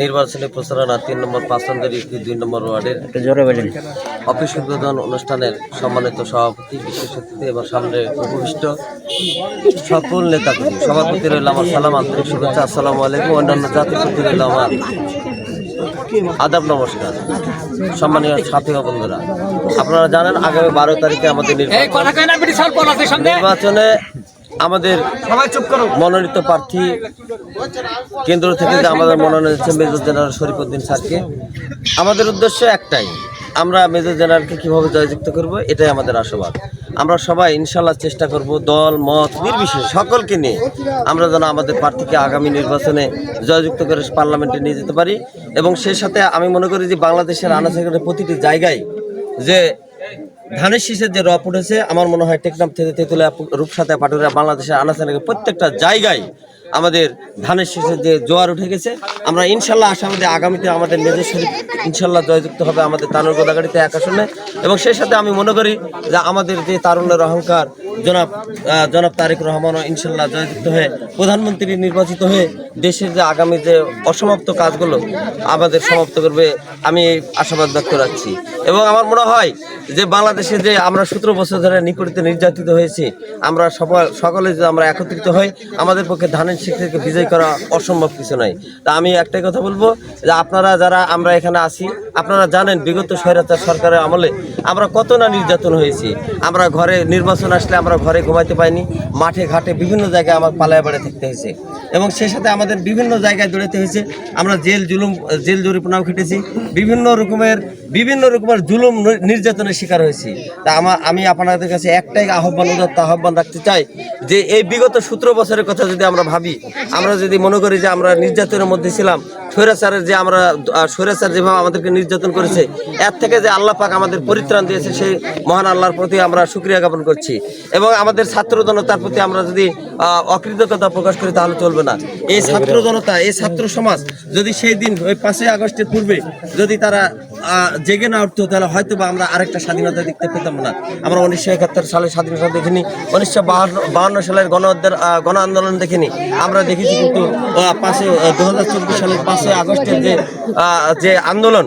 নির্বাচনী প্রচারণা তিন নম্বর পাঁচন্দারি দুই নম্বর ওয়ার্ডের একটু অফিস উদ্বোধন অনুষ্ঠানের সম্মানিত সভাপতি বিশেষ অতিথি এবং সামনে উপবিষ্ট সকল নেতাকর্মী। সভাপতি রইল আমার সালাম আন্তরিক শুভেচ্ছা আসসালামু আলাইকুম অন্যান্য জাতির প্রতি রইল আমার আদাব নমস্কার। সম্মানীয় সাথী বন্ধুরা আপনারা জানেন আগামী বারো তারিখে আমাদের নির্বাচনে আমাদের মনোনীত প্রার্থী কেন্দ্র থেকে যে আমাদের মনোনয়ন হচ্ছে মেজর জেনারেল শরীফুদ্দিন স্যারকে। আমাদের উদ্দেশ্য একটাই আমরা মেজর জেনারেলকে কীভাবে জয়যুক্ত করব এটাই আমাদের আশাবাদ। আমরা সবাই ইনশাল্লাহ চেষ্টা করব দল মত নির্বিশেষে সকলকে নিয়ে আমরা যেন আমাদের প্রার্থীকে আগামী নির্বাচনে জয়যুক্ত করে পার্লামেন্টে নিয়ে যেতে পারি। এবং সেই সাথে আমি মনে করি যে বাংলাদেশের আনাচে প্রতিটি জায়গায় যে ধানের শীষের যে রপ উঠেছে আমার মনে হয় টেকনাম থেকে তেঁতুলিয়া রূপসাতে পাটুরিয়া বাংলাদেশের আনাচানাকে প্রত্যেকটা জায়গায় আমাদের ধানের শেষে যে জোয়ার উঠে গেছে, আমরা ইনশাল্লাহ আশাবাদী আগামীতে আমাদের মেজর শরীফ ইনশাল্লাহ জয়যুক্ত হবে আমাদের তানুর গোদাগাড়িতে এক আসনে। এবং সেই সাথে আমি মনে করি যে আমাদের যে তারুণ্যের অহংকার, জনাব জনাব তারেক রহমানও ইনশাল্লাহ জয়যুক্ত হয়ে প্রধানমন্ত্রী নির্বাচিত হয়ে দেশের যে আগামী যে অসমাপ্ত কাজগুলো আমাদের সমাপ্ত করবে, আমি আশাবাদ ব্যক্ত রাখছি। এবং আমার মনে হয় যে বাংলাদেশে যে আমরা সতেরো বছর ধরে নিপীড়িত, নির্যাতিত হয়েছি, আমরা সকলে যে আমরা একত্রিত হই, আমাদের পক্ষে ধানের শিক্ষাকে বিজয় করা অসম্ভব কিছু নয় তা আমি একটাই কথা বলব যে আপনারা যারা আমরা এখানে আসি আপনারা জানেন, বিগত স্বৈরাচার সরকারের আমলে আমরা কত না নির্যাতন হয়েছি। আমরা ঘরে নির্বাচন আসলে আমরা ঘরে ঘুমাইতে পাইনি। মাঠে, ঘাটে বিভিন্ন জায়গায় আমার পালায় বেড়ে থাকতে হয়েছে। এবং সেই সাথে আমাদের বিভিন্ন জায়গায় দৌড়াতে হয়েছে। আমরা জেল জুলুম, জেল জরিপনাও খেটেছি। বিভিন্ন রকমের বিভিন্ন রকমের জুলুম নির্যাতনের শিকার হয়েছি। তা আমার আমি আপনাদের কাছে একটাই আহ্বান আহ্বান রাখতে চাই যে এই বিগত সতেরো বছরের কথা যদি আমরা ভাবি, আমরা যদি মনে করি যে আমরা নির্যাতনের মধ্যে ছিলাম স্বৈরাচারের যে আমরা স্বৈরাচার যেভাবে আমাদেরকে নির্যাতন করেছে, এর থেকে যে আল্লাহ পাক আমাদের পরিত্রাণ দিয়েছে, সেই মহান আল্লাহর প্রতি আমরা সুক্রিয়া জ্ঞাপন করছি। এবং আমাদের ছাত্র জনতার প্রতি আমরা যদি অকৃতজ্ঞতা প্রকাশ করি, তাহলে চলবে না। এই ছাত্র জনতা এই ছাত্র সমাজ যদি সেই দিন, ওই পাঁচই আগস্টের পূর্বে যদি তারা জেগে না উঠতো তাহলে হয়তো বা আমরা আরেকটা স্বাধীনতা দেখতে পেতাম না। আমরা উনিশশো একাত্তর সালে স্বাধীনতা দেখিনি, উনিশশো বাহান্ন সালের গণ গণ আন্দোলন দেখিনি। আমরা দেখেছি কিন্তু পাঁচে দু হাজার চব্বিশ সালের পাঁচই আগস্টের যে যে আন্দোলন,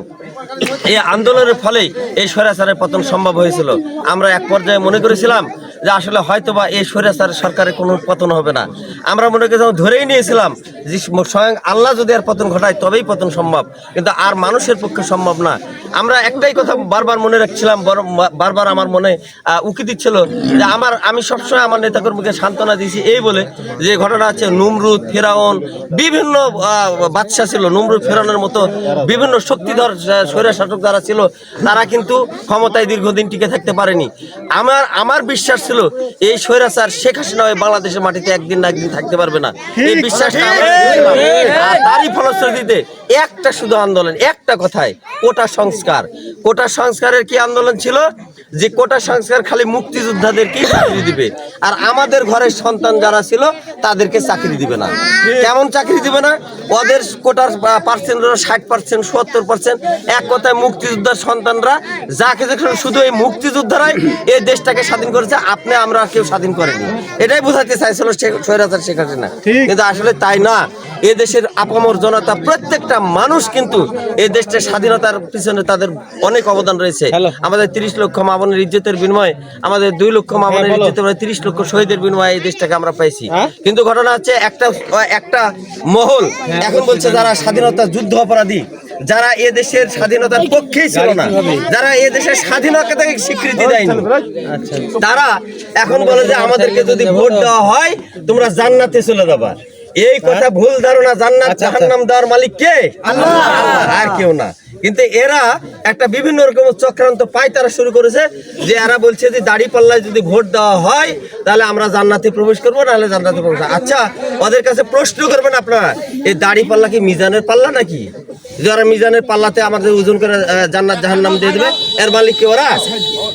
এই আন্দোলনের ফলেই এই স্বৈরাচারের পতন সম্ভব হয়েছিল। আমরা এক পর্যায়ে মনে করেছিলাম যে আসলে হয়তো বা এই স্বৈরাচার সরকারের কোনো পতন হবে না। আমরা মনে করেছিলাম ধরেই নিয়েছিলাম যে স্বয়ং আল্লাহ যদি আর পতন ঘটায় তবেই পতন সম্ভব। কিন্তু আর মানুষের পক্ষে সম্ভব না। আমরা একটাই কথা বারবার মনে রাখছিলাম বারবার আমার মনে উকি দিচ্ছিল যে আমার আমি সবসময় আমার নেতাকর্মীকে সান্ত্বনা দিয়েছি এই বলে যে ঘটনা হচ্ছে নুমরুদ ফেরাউন বিভিন্ন আহ, বাদশা ছিল নুমরুদ ফেরাউনের মতো বিভিন্ন শক্তিধর স্বৈরা শাসক যারা ছিল তারা কিন্তু ক্ষমতায় দীর্ঘদিন টিকে থাকতে পারেনি। আমার আমার বিশ্বাস ছিল এই স্বৈরাচার শেখ হাসিনা ওই বাংলাদেশের মাটিতে একদিন না একদিন থাকতে পারবে না। এই বিশ্বাসটা। তারই ফলশ্রুতিতে একটা শুধু আন্দোলন একটা কথায় কোটা সংস্কার। কোটা সংস্কারের কি আন্দোলন ছিল? যে কোটা সংস্কার খালি মুক্তিযোদ্ধাদেরকেই চাকরি দিবে? আর আমাদের ঘরের সন্তান যারা ছিল তাদেরকে চাকরি দিবে না। কেমন চাকরি দিবে না? ওদের কোটার পার্সেন্ট ষাট পার্সেন্ট সত্তর পার্সেন্ট এক কথায় মুক্তিযোদ্ধার সন্তানরা যাকে দেখুন শুধু এই মুক্তিযোদ্ধারাই এই দেশটাকে স্বাধীন করেছে আপনি আমরা কেউ স্বাধীন করেনি। এটাই বোঝাতে চাইছিল শেখ- স্বৈরাচার শেখ হাসিনা। কিন্তু আসলে তাই না এ দেশের আপামর জনতা প্রত্যেকটা মানুষ কিন্তু এই দেশটা স্বাধীনতার পিছনে তাদের অনেক অবদান রয়েছে। আমাদের তিরিশ লক্ষ মামনের ইজ্জতের বিনিময়ে আমাদের দুই লক্ষ মামনের ইজ্জতের তিরিশ লক্ষ শহীদের বিনিময়ে এই দেশটাকে আমরা পাইছি। কিন্তু ঘটনা হচ্ছে একটা একটা মহল এখন বলছে যারা স্বাধীনতা যুদ্ধ অপরাধী যারা এ দেশের স্বাধীনতার পক্ষেই ছিল না যারা এ দেশের স্বাধীনতাকে স্বীকৃতি দেয়নি তারা এখন বলে যে আমাদেরকে যদি ভোট দেওয়া হয় তোমরা জান্নাতে চলে যাবা। এই কথা ভুল ধারণা জান্নাত জাহান্নাম দেওয়ার মালিক কে? আল্লাহ। আর কেউ না। কিন্তু এরা একটা বিভিন্ন রকম চক্রান্ত পায় তারা শুরু করেছে যে এরা বলছে যে দাড়ি পাল্লায় যদি ভোট দেওয়া হয় তাহলে আমরা জান্নাতে প্রবেশ করব নাহলে জান্নাতে প্রবেশ আচ্ছা ওদের কাছে প্রশ্ন করবেন আপনারা এই দাড়ি পাল্লা কি মিজানের পাল্লা নাকি? যারা মিজানের পাল্লাতে আমাদের ওজন করে জান্নাত জাহান্নাম দিয়ে দেবে এর মালিক কি ওরা?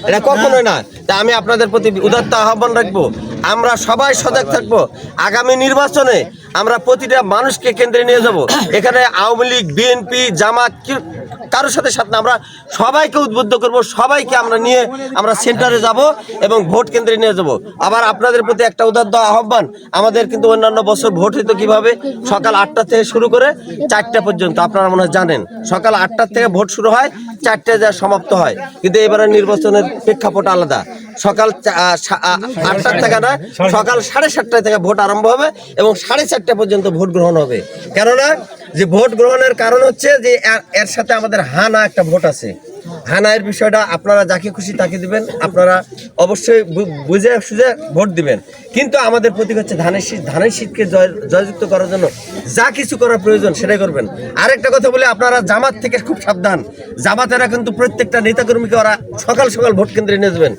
এটা কখনোই না। তা আমি আপনাদের প্রতি উদাত্ত আহ্বান রাখব আমরা সবাই সজাগ থাকব। আগামী নির্বাচনে আমরা প্রতিটা মানুষকে কেন্দ্রে নিয়ে যাব। এখানে আওয়ামী লীগ বিএনপি জামাত কারোর সাথে সাথে আমরা সবাইকে উদ্বুদ্ধ করব, সবাইকে আমরা নিয়ে আমরা সেন্টারে যাব এবং ভোট কেন্দ্রে নিয়ে যাব। আবার আপনাদের প্রতি একটা উদার্ত আহ্বান, আমাদের কিন্তু অন্যান্য বছর ভোট হইতো কীভাবে? সকাল আটটা থেকে শুরু করে চারটা পর্যন্ত, আপনারা মনে জানেন। সকাল আটটার থেকে ভোট শুরু হয়, চারটায় যা সমাপ্ত হয়। কিন্তু এবারে নির্বাচনের প্রেক্ষাপট আলাদা। সকাল আটটার থেকে না সকাল সাড়ে সাতটায় থেকে ভোট আরম্ভ হবে এবং সাড়ে চারটা পর্যন্ত ভোট গ্রহণ হবে। কেননা, যে ভোট গ্রহণের কারণ হচ্ছে যে এর- সাথে আমাদের হানা একটা ভোট আছে। হানায়ের বিষয়টা আপনারা যাকে খুশি তাকে দিবেন, আপনারা অবশ্যই বুঝে সুঝে ভোট দিবেন। কিন্তু আমাদের প্রতীক হচ্ছে ধানের শীত। ধানের শীতকে জয়, জয়যুক্ত করার জন্য যা কিছু করা প্রয়োজন সেটাই করবেন। আরেকটা কথা বলে, আপনারা জামাত থেকে খুব সাবধান। জামাতেরা কিন্তু প্রত্যেকটা নেতাকর্মীকে ওরা সকাল সকাল ভোট কেন্দ্রে নিয়ে যাবেন।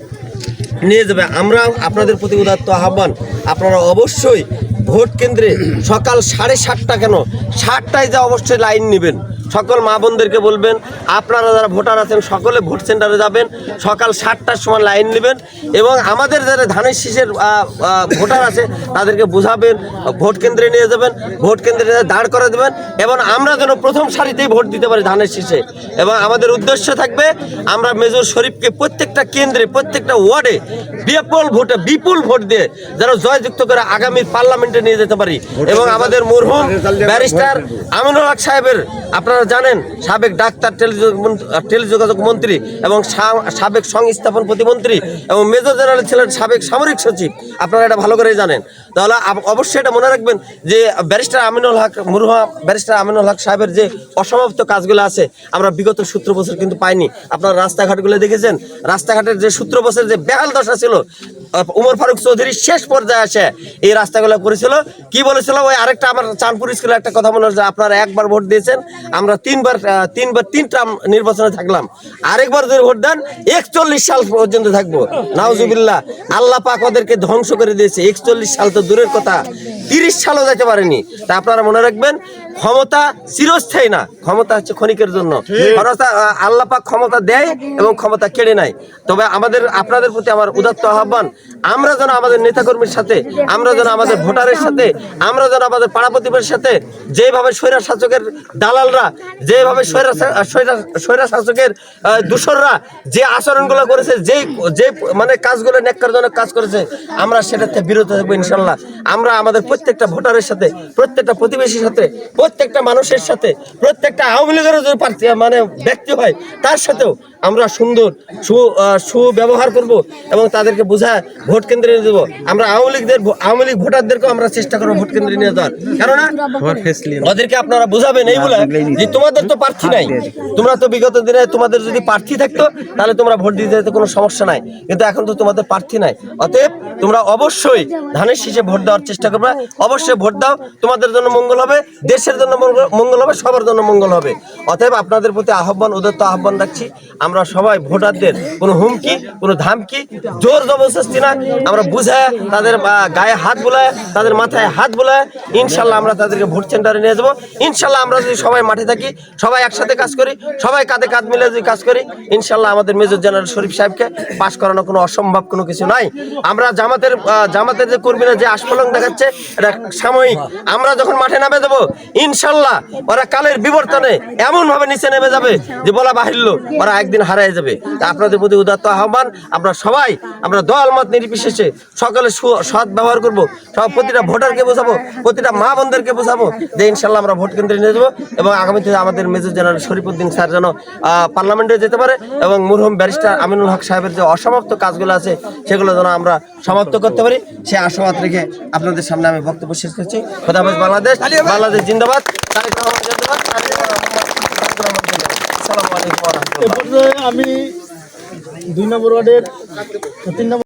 নিয়ে যাবে। আমরা আপনাদের প্রতি উদাত্ত আহ্বান, আপনারা অবশ্যই ভোট কেন্দ্রে সকাল সাড়ে সাতটা কেন? সাতটায় যা অবশ্যই লাইন নেবেন। সকল মা বোনদেরকে বলবেন আপনারা যারা ভোটার আছেন সকলে ভোট সেন্টারে যাবেন সকাল সাতটার সময় লাইন নেবেন এবং আমাদের যারা ধানের শীষের ভোটার আছে তাদেরকে বোঝাবেন ভোট কেন্দ্রে নিয়ে যাবেন ভোট কেন্দ্রে দাঁড় করে দেবেন এবং আমরা যেন প্রথম সারিতেই ভোট দিতে পারি ধানের শীষে। এবং আমাদের উদ্দেশ্য থাকবে আমরা মেজর শরীফকে প্রত্যেকটা কেন্দ্রে প্রত্যেকটা ওয়ার্ডে বিপুল ভোটে বিপুল ভোট দিয়ে যেন জয়যুক্ত করে আগামী পার্লামেন্টে নিয়ে যেতে পারি। এবং আমাদের মরহুম ব্যারিস্টার আমিনুল হক সাহেবের আপনারা জানেন, সাবেক ডাক্তার টেলিযোগাযোগ মন্ত্রী এবং সাবেক সংস্থাপন প্রতিমন্ত্রী এবং মেজর জেনারেল ছিলেন সাবেক সামরিক সচিব। আপনারা এটা ভালো করেই জানেন। তাহলে অবশ্যই এটা মনে রাখবেন যে ব্যারিস্টার আমিনুল হক মুরুহা, ব্যারিস্টার আমিনুল হক সাহেবের যে অসমাপ্ত কাজগুলো আছে, আমরা বিগত সূত্র বছর কিন্তু পাইনি। আপনারা রাস্তাঘাটগুলো দেখেছেন? রাস্তাঘাটের যে সূত্র বছর যে বেহাল দশা ছিল উমর ফারুক চৌধুরী শেষ পর্যায়ে আসে এই রাস্তাগুলো করেছিল। কি বলেছিল? ওই আরেকটা আমার চাঁদপুর স্কুলে একটা কথা মনে আপনারা একবার ভোট দিয়েছেন, আমরা তিনবার তিনবার তিন ট্রাম নির্বাচনে থাকলাম। আরেকবার যদি ভোট দেন, একচল্লিশ সাল পর্যন্ত থাকব। নাউজুবিল্লাহ, আল্লাহ পাক ওদেরকে ধ্বংস করে দিয়েছে। একচল্লিশ সাল তো দূরের কথা, তিরিশ সালও যেতে পারেনি। তা আপনারা মনে রাখবেন ক্ষমতা চিরস্থায়ী না ক্ষমতা হচ্ছে ক্ষণিকের জন্য। আহ, ক্ষমতা দেয় এবং ক্ষমতা কেড়ে নেয়। তবে আমাদের আপনাদের প্রতি আমার উদাত্ত আহ্বান আমরা যেন আমাদের নেতাকর্মীর সাথে আমরা যেন আমাদের ভোটারের সাথে আমরা যেন আমাদের পাড়া প্রতিবেশীর সাথে যেভাবে স্বৈরা শাসকের দালালরা যেভাবে স্বৈরা স্বৈরা শাসকের দূষররা যে আচরণগুলো করেছে যেই যে মানে কাজগুলো নেককারজনক কাজ করেছে আমরা সেটা থেকে বিরত থাকব ইনশাল্লাহ। আমরা আমাদের প্রত্যেকটা ভোটারের সাথে প্রত্যেকটা প্রতিবেশীর সাথে প্রত্যেকটা মানুষের সাথে প্রত্যেকটা আওয়ামী লীগেরও যদি প্রার্থী মানে ব্যক্তি হয় তার সাথেও আমরা সুন্দর সু সুব্যবহার করব এবং তাদেরকে বোঝায় ভোট কেন্দ্রে নিয়ে দেবো আমরা আওয়ামী লীগদের আওয়ামী লীগ ভোটারদেরকেও আমরা চেষ্টা করব ভোট কেন্দ্রে নিয়ে যাওয়ার। কেননা ওদেরকে আপনারা বুঝাবেন এই বলে যে তোমাদের তো প্রার্থী নাই। তোমরা তো বিগত দিনে তোমাদের যদি প্রার্থী থাকতো তাহলে তোমরা ভোট দিতে যেতে কোনো সমস্যা নাই। কিন্তু এখন তো তোমাদের প্রার্থী নাই। অতএব তোমরা অবশ্যই ধানের শীষে ভোট দেওয়ার চেষ্টা করবে। অবশ্যই ভোট দাও। তোমাদের জন্য মঙ্গল হবে দেশের জন্য মঙ্গল- মঙ্গল হবে সবার জন্য মঙ্গল হবে। অতএব আপনাদের প্রতি আহ্বান ওদের তো আহ্বান রাখছি। আমরা সবাই ভোটারদের কোনো হুমকি, কোনো ধামকি, জোর জবরদস্তি না। আমরা বুঝায় তাদের গায়ে হাত বোলায়, তাদের মাথায় হাত বোলায়, ইনশাল্লাহ আমরা তাদেরকে ভোট সেন্টারে নিয়ে যাব। ইনশাল্লাহ আমরা যদি সবাই মাঠে থাকি, সবাই একসাথে কাজ করি, সবাই কাঁধে কাঁধ মিলে যদি কাজ করি, ইনশাল্লাহ আমাদের মেজর জেনারেল শরীফ সাহেবকে পাশ করানো কোনো অসম্ভব কোনো কিছু নাই। আমরা জামাতের জামাতের যে কর্মীরা যে আস্ফলন দেখাচ্ছে, এটা সাময়িক। আমরা যখন মাঠে নামে দেবো ইনশাল্লাহ ওরা কালের বিবর্তনে এমন ভাবে নিচে নেমে যাবে যে বলা বাহিরল ওরা একদিন হারিয়ে যাবে। আপনাদের প্রতি উদাত্ত আহ্বান। আমরা সবাই, আমরা দল, মত নির্বিশেষে সকলে সৎ ব্যবহার করব। সব প্রতিটা ভোটারকে বোঝাবো, প্রতিটা মা বোনদেরকে বোঝাবো যে ইনশাল্লাহ আমরা ভোট কেন্দ্রে নিয়ে যাব এবং আগামীতে আমাদের মেজর জেনারেল শরীফুদ্দিন স্যার যেন পার্লামেন্টে যেতে পারে এবং মুরহুম ব্যারিস্টার আমিনুল হক সাহেবের যে অসমাপ্ত কাজগুলো আছে, সেগুলো যেন আমরা সমাপ্ত করতে পারি। সে আশাবাদ রেখে আপনাদের সামনে আমি বক্তব্য শেষ করছি। খোদাফেজ বাংলাদেশ বাংলাদেশ জিন্দাবাদ। আসসালামু আলাইকুম ওয়া রাহমাতুল্লাহ। এ পর্যায়ে আমি দুই নম্বর ওয়ার্ডের তিন নম্বর